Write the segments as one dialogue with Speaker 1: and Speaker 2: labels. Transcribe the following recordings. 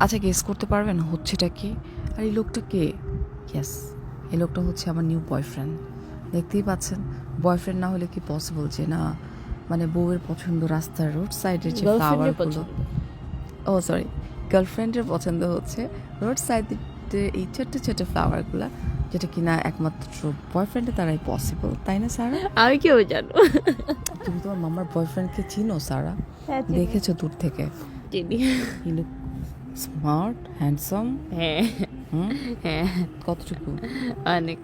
Speaker 1: আচ্ছা গেস করতে পারবেন হচ্ছেটা কি? আর এই লোকটা কে? ইয়েস এই লোকটা হচ্ছে আমার নিউ বয়ফ্রেন্ড দেখতেই পাচ্ছেন বয়ফ্রেন্ড না হলে কি পসিবল যে না মানে বউয়ের পছন্দ রাস্তার রোড সাইডের যে ফ্লাওয়ারগুলো ও সরি গার্লফ্রেন্ডের পছন্দ হচ্ছে রোড সাইডে এই ছোট্ট ছোট্ট ফ্লাওয়ারগুলো যেটা কিনা একমাত্র বয়ফ্রেন্ডে তারাই পসিবল তাই না সারা
Speaker 2: আমি কেউ জানো।
Speaker 1: তুমি তোমার মামার বয়ফ্রেন্ডকে চিনো সারা
Speaker 2: হ্যাঁ,
Speaker 1: দেখেছ দূর থেকে?
Speaker 2: চিনি।
Speaker 1: Smart handsome?
Speaker 2: হ্যাঁ। হ্যাঁ।
Speaker 1: কতটুকু?
Speaker 2: অনেক।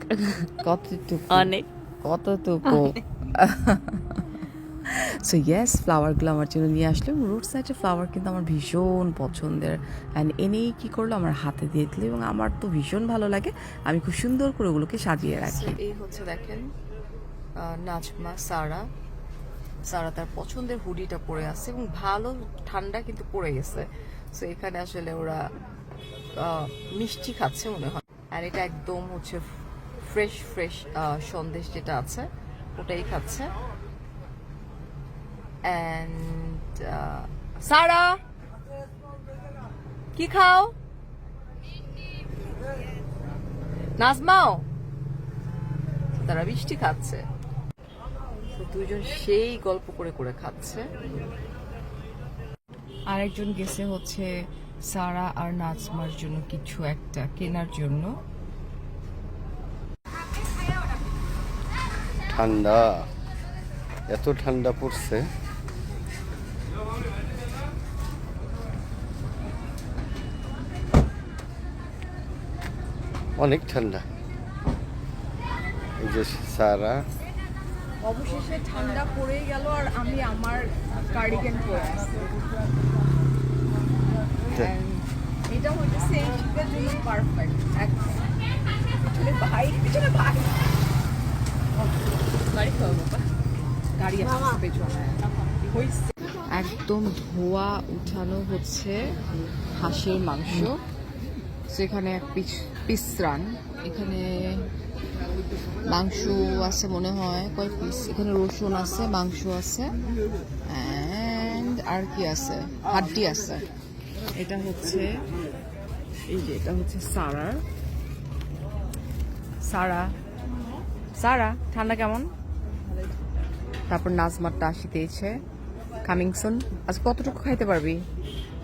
Speaker 1: কতটুকু?
Speaker 2: অনেক।
Speaker 1: কতটুকু? সো ইয়েস ফ্লাওয়ারগুলো আমার জন্য নিয়ে আসলো এবং রোড সাইডের ফ্লাওয়ার কিন্তু আমার ভীষণ পছন্দের। অ্যান্ড এনেই কী করল? আমার হাতে দিয়ে দিল এবং আমার তো ভীষণ ভালো লাগে। আমি খুব সুন্দর করে ওগুলোকে সাজিয়ে রাখি। এই হচ্ছে দেখেন নাজমা সারা। সারা তার পছন্দের হুডিটা পরে আছে এবং ভালো ঠান্ডা কিন্তু পড়ে গেছে। সো এখানে আসলে ওরা মিষ্টি খাচ্ছে মনে হয়। আর এটা একদম হচ্ছে ফ্রেশ ফ্রেশ সন্দেশ যেটা আছে, ওটাই খাচ্ছে। অ্যান্ড সারা, কি খাও? নাজমাও। তারা মিষ্টি খাচ্ছে। দুজন সেই গল্প করে করে খাচ্ছে। আরেকজন গেছে হচ্ছে সারা আর নাজমার জন্য কিছু একটা কেনার জন্য।
Speaker 3: ঠান্ডা, এত ঠান্ডা পড়ছে। অনেক ঠান্ডা। এই যে সারা
Speaker 1: অবশেষে ঠান্ডা পড়ে গেল আর আমি আমার কার্ডিগান পরে এটা হইতেছে এই শীতের জন্য পারফেক্ট পিছনে ভাই পিছনে ভাই। গাড়ি খাওয়া বাবা। গাড়ি পেছনে। একদম ধোয়া উঠানো হচ্ছে হাঁসের মাংস। সেখানে এক পিস রান। এখানে মাংস আছে মনে হয় কয় পিস। এখানে রসুন আছে, মাংস আছে অ্যান্ড আর কি আছে? হাড্ডি আছে। এটা হচ্ছে, এই যে এটা হচ্ছে সারার সারা। সারা, ঠান্ডা কেমন? তারপর নাজমারটা আসিতেছে। কামিং সুন আজ কতটুকু খাইতে পারবি?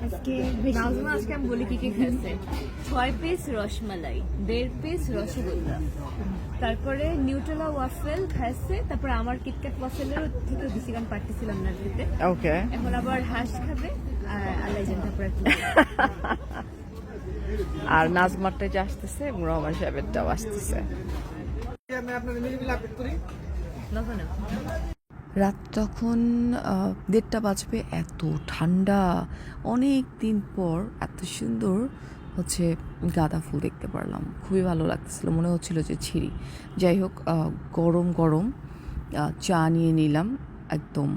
Speaker 2: আজকে নাজমা আজকে আমি বলি কি কি খাচ্ছে ছয় পিস রসমালাই দেড় পিস রসগোল্লা। তারপরে নিউটেলা ওয়াফেল খাইছে তারপরে আমার কিটক্যাট ওয়াফেলের থেকে বেশি গান পাঠিয়েছিলাম না দিতে।
Speaker 1: ওকে
Speaker 2: এখন আবার হাঁস খাবে আর আল্লাহ জান তারপরে
Speaker 1: আর নাজমারটা যে আসতেছে এবং রহমান সাহেবেরটাও আসতেছে।
Speaker 2: লবণ না।
Speaker 1: রাত তখন দেড়টা বাজবে, এত ঠান্ডা। অনেক দিন পর এত সুন্দর হচ্ছে গাঁদা ফুল দেখতে পারলাম। খুবই ভালো লাগতেছিল, মনে হচ্ছিল যে ছিঁড়ি। যাই হোক গরম গরম চা নিয়ে নিলাম, একদম।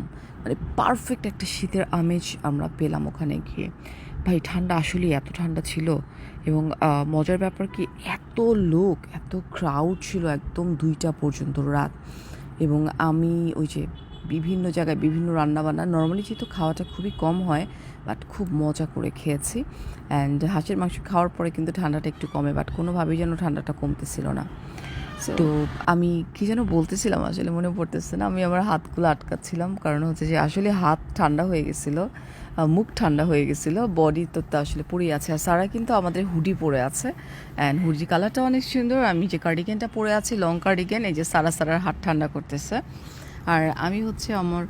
Speaker 1: মানে পারফেক্ট একটা শীতের আমেজ আমরা পেলাম ওখানে গিয়ে। ভাই, ঠান্ডা আসলেই এত ঠান্ডা ছিল এবং মজার ব্যাপার কি, এত লোক, এত ক্রাউড ছিল একদম দুইটা পর্যন্ত রাত। এবং আমি ওই যে বিভিন্ন জায়গায় বিভিন্ন রান্নাবান্না। নর্মালি যেহেতু খাওয়াটা খুবই কম হয় বাট খুব মজা করে খেয়েছি। অ্যান্ড হাঁসের মাংস খাওয়ার পরে কিন্তু ঠান্ডাটা একটু কমে বাট কোনোভাবেই যেন ঠান্ডাটা কমতেছিল না। তো আমি কি যেন বলতেছিলাম আসলে মনে পড়তেছে না। আমি আমার হাতগুলো আটকাচ্ছিলাম কারণ হচ্ছে যে আসলে হাত ঠান্ডা হয়ে গেছিল মুখ ঠান্ডা হয়ে গেছিল বডি তো তা আসলে পরেই আছে। আর সারা কিন্তু আমাদের হুডি পরে আছে। অ্যান্ড হুডি কালারটা অনেক সুন্দর। আমি যে কার্ডিগানটা পরে আছি লং কার্ডিগান এই যে সারা সারার হাত ঠান্ডা করতেছে। আর আমি হচ্ছে আমার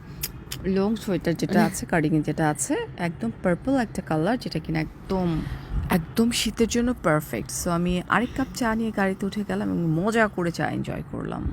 Speaker 1: লং সোয়েটার যেটা আছে কার্ডিগান যেটা আছে, একদম পার্পল একটা কালার যেটা কিনা একদম একদম শীতের জন্য পারফেক্ট সো আমি আরেক কাপ চা নিয়ে গাড়িতে উঠে গেলাম এবং মজা করে চা এনজয় করলাম।